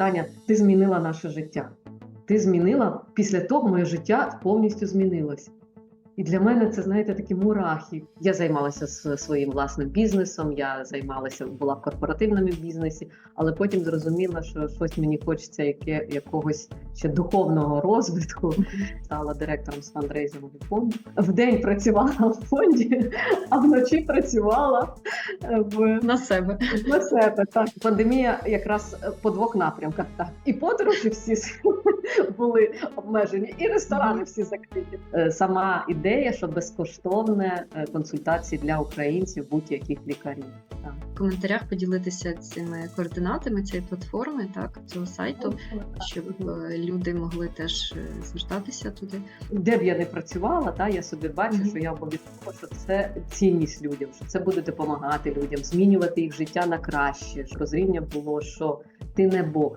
Таня, ти змінила наше життя. Ти змінила після того моє життя повністю змінилось. І для мене це, знаєте, такі мурахи. Я займалася своїм власним бізнесом, я займалася, була в корпоративному бізнесі, але потім зрозуміла, що щось мені хочеться яке, якогось ще духовного розвитку. Стала директором з фандрейзингового фонду. В день працювала в фонді, а вночі працювала е, в На себе. на себе. Так пандемія якраз е, по двох напрямках. Так і подорожі всі були обмежені, і ресторани всі закриті. Е, Сама ідея, що безкоштовне е, консультації для українців будь-яких лікарів. Так. В коментарях поділитися цими координатами цієї платформи, так, цього сайту, щоб е, люди могли теж е, звертатися туди. Де б я не працювала, та я собі бачу, Мгм. що я обов'язково що це цінність людям, що це буде допомагати людям, змінювати їх життя на краще. Що розуміння було, що ти не Бог,